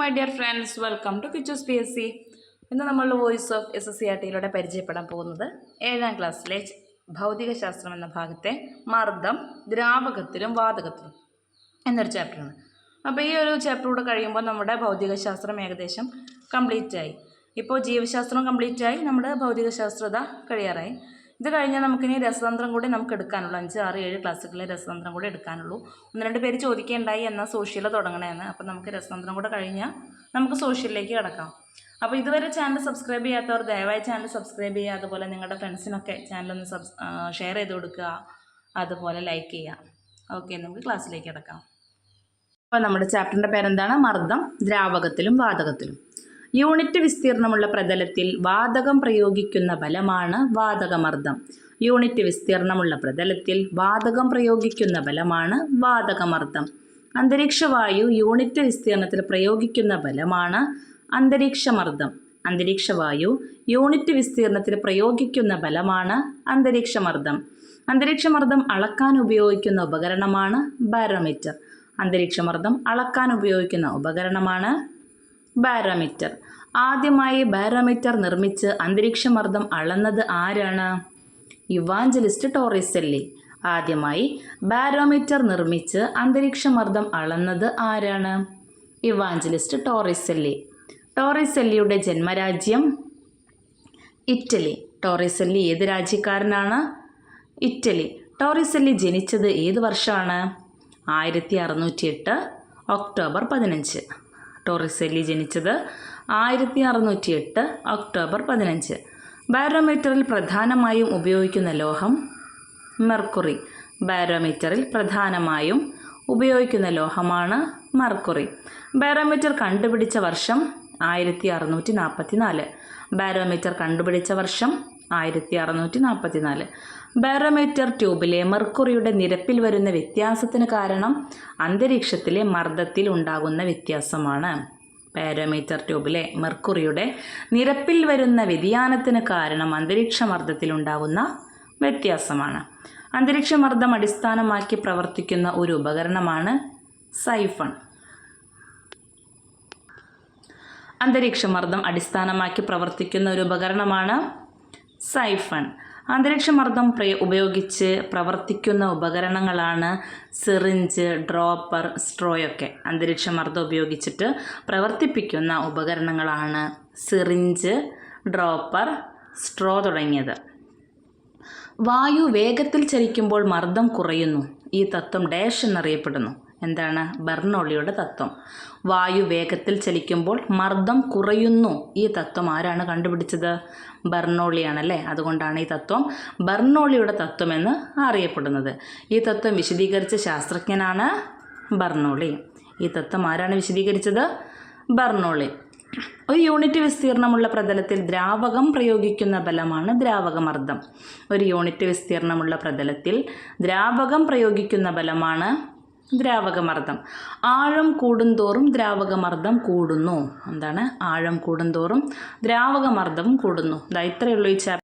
Dear friends welcome to Kichus P S C ഇന്ന് നമ്മൾ voice of S S C R ടിയിലൂടെ പരിചയപ്പെടാൻ പോകുന്നത് ഏഴാം ക്ലാസ്സിലെ ഭൗതികശാസ്ത്രം എന്ന ഭാഗത്തെ മർദ്ദം ദ്രാവകത്തിലും വാതകത്തിലും എന്നൊരു ചാപ്റ്ററാണ് അപ്പോൾ ഈ ഒരു ചാപ്റ്റർ കൂടെ കഴിയുമ്പോൾ നമ്മുടെ ഭൗതികശാസ്ത്രം ഏകദേശം കംപ്ലീറ്റ് ആയി. ഇപ്പോൾ ജീവശാസ്ത്രം കംപ്ലീറ്റ് ആയി നമ്മുടെ ഭൗതികശാസ്ത്രത കഴിയാറായി. ഇത് കഴിഞ്ഞാൽ നമുക്കിനി രസതന്ത്രം കൂടി നമുക്ക് എടുക്കാനുള്ളൂ അഞ്ച് ആറ് ഏഴ് ക്ലാസ്സുകളിലെ രസതന്ത്രം കൂടി എടുക്കാനുള്ളൂ. ഒന്ന് രണ്ട് പേര് ചോദിക്കേണ്ടായി എന്നാൽ സോഷ്യൽ തുടങ്ങണേന്ന്. അപ്പോൾ നമുക്ക് രസതന്ത്രം കൂടെ കഴിഞ്ഞാൽ നമുക്ക് സോഷ്യലിലേക്ക് കിടക്കാം. അപ്പോൾ ഇതുവരെ ചാനൽ സബ്സ്ക്രൈബ് ചെയ്യാത്തവർ ദയവായി ചാനൽ സബ്സ്ക്രൈബ് ചെയ്യുക. അതുപോലെ നിങ്ങളുടെ ഫ്രണ്ട്സിനൊക്കെ ചാനലൊന്ന് സബ് ഷെയർ ചെയ്ത് കൊടുക്കുക. അതുപോലെ ലൈക്ക് ചെയ്യുക. ഓക്കെ നമുക്ക് ക്ലാസ്സിലേക്ക് കിടക്കാം. അപ്പോൾ നമ്മുടെ ചാപ്റ്ററിന്റെ പേരെന്താണ്? മർദ്ദം ദ്രാവകത്തിലും വാതകത്തിലും. യൂണിറ്റ് വിസ്തീർണമുള്ള പ്രതലത്തിൽ വാതകം പ്രയോഗിക്കുന്ന ബലമാണ് വാതകമർദ്ദം. യൂണിറ്റ് വിസ്തീർണമുള്ള പ്രതലത്തിൽ വാതകം പ്രയോഗിക്കുന്ന ബലമാണ് വാതകമർദ്ദം. അന്തരീക്ഷവായു യൂണിറ്റ് വിസ്തീർണത്തിൽ പ്രയോഗിക്കുന്ന ബലമാണ് അന്തരീക്ഷമർദ്ദം. അന്തരീക്ഷവായു യൂണിറ്റ് വിസ്തീർണത്തിൽ പ്രയോഗിക്കുന്ന ബലമാണ് അന്തരീക്ഷമർദ്ദം. അന്തരീക്ഷമർദ്ദം അളക്കാൻ ഉപയോഗിക്കുന്ന ഉപകരണമാണ് ബാരോമീറ്റർ. അന്തരീക്ഷമർദ്ദം അളക്കാൻ ഉപയോഗിക്കുന്ന ഉപകരണമാണ് ബാരോമീറ്റർ. ആദ്യമായി ബാരോമീറ്റർ നിർമ്മിച്ച് അന്തരീക്ഷമർദ്ദം അളന്നത് ആരാണ്? Evangelista Torricelli. ആദ്യമായി ബാരോമീറ്റർ നിർമ്മിച്ച് അന്തരീക്ഷമർദ്ദം അളന്നത് ആരാണ്? Evangelista Torricelli. ടോറിസെല്ലിയുടെ ജന്മരാജ്യം? ഇറ്റലി. ടോറിസെല്ലി ഏത് രാജ്യക്കാരനാണ്? ഇറ്റലി. ടോറിസെല്ലി ജനിച്ചത് ഏത് വർഷമാണ്? ആയിരത്തി അറുന്നൂറ്റി എട്ട് ഒക്ടോബർ പതിനഞ്ച്. ടോറിസെല്ലി ജനിച്ചത് ആയിരത്തി അറുന്നൂറ്റി എട്ട് ഒക്ടോബർ പതിനഞ്ച്. ബാരോമീറ്ററിൽ പ്രധാനമായും ഉപയോഗിക്കുന്ന ലോഹം മെർക്കുറി. ബാരോമീറ്ററിൽ പ്രധാനമായും ഉപയോഗിക്കുന്ന ലോഹമാണ് മർക്കുറി. ബാരോമീറ്റർ കണ്ടുപിടിച്ച വർഷം ആയിരത്തി അറുന്നൂറ്റി നാൽപ്പത്തി നാല് ബാരോമീറ്റർ കണ്ടുപിടിച്ച വർഷം ആയിരത്തി അറുന്നൂറ്റി നാൽപ്പത്തി നാല് ബാരോമീറ്റർ ട്യൂബിലെ മെർക്കുറിയുടെ നിരപ്പിൽ വരുന്ന വ്യത്യാസത്തിന് കാരണം അന്തരീക്ഷത്തിലെ മർദ്ദത്തിൽ ഉണ്ടാകുന്ന വ്യത്യാസമാണ്. പാരോമീറ്റർ ട്യൂബിലെ മെർക്കുറിയുടെ നിരപ്പിൽ വരുന്ന വ്യതിയാനത്തിന് കാരണം അന്തരീക്ഷമർദ്ദത്തിൽ ഉണ്ടാകുന്ന വ്യത്യാസമാണ്. അന്തരീക്ഷ മർദ്ദം അടിസ്ഥാനമാക്കി പ്രവർത്തിക്കുന്ന ഒരു ഉപകരണമാണ് സൈഫൺ. അന്തരീക്ഷ മർദ്ദം അടിസ്ഥാനമാക്കി പ്രവർത്തിക്കുന്ന ഒരു ഉപകരണമാണ് സൈഫൺ അന്തരീക്ഷമർദ്ദം പ്രയോ ഉപയോഗിച്ച് പ്രവർത്തിക്കുന്ന ഉപകരണങ്ങളാണ് സിറിഞ്ച് ഡ്രോപ്പർ സ്ട്രോയൊക്കെ. അന്തരീക്ഷമർദ്ദം ഉപയോഗിച്ചിട്ട് പ്രവർത്തിപ്പിക്കുന്ന ഉപകരണങ്ങളാണ് സിറിഞ്ച് ഡ്രോപ്പർ സ്ട്രോ തുടങ്ങിയത്. വായു വേഗത്തിൽ ചലിക്കുമ്പോൾ മർദ്ദം കുറയുന്നു. ഈ തത്വം ഡാഷ് എന്നറിയപ്പെടുന്നു. എന്താണ്? ബെർണോളിയുടെ തത്വം. വായു വേഗത്തിൽ ചലിക്കുമ്പോൾ മർദ്ദം കുറയുന്നു. ഈ തത്വം ആരാണ് കണ്ടുപിടിച്ചത്? ബെർണോളിയാണല്ലേ അതുകൊണ്ടാണ് ഈ തത്വം ബെർണോളിയുടെ തത്വമെന്ന് അറിയപ്പെടുന്നത്. ഈ തത്വം വിശദീകരിച്ച ശാസ്ത്രജ്ഞനാണ് ബെർണോളി ഈ തത്വം ആരാണ് വിശദീകരിച്ചത്? ബെർണോളി ഒരു യൂണിറ്റ് വിസ്തീർണമുള്ള പ്രതലത്തിൽ ദ്രാവകം പ്രയോഗിക്കുന്ന ബലമാണ് ദ്രാവകമർദ്ദം ഒരു യൂണിറ്റ് വിസ്തീർണമുള്ള പ്രതലത്തിൽ ദ്രാവകം പ്രയോഗിക്കുന്ന ബലമാണ് ദ്രാവകമർദ്ദം. ആഴം കൂടുന്തോറും ദ്രാവകമർദ്ദം കൂടുന്നു. എന്താണ്? ആഴം കൂടുന്തോറും ദ്രാവകമർദ്ദം കൂടുന്നു. ഇതാ ഇത്രയേ ഈ ചാപ്റ്റർ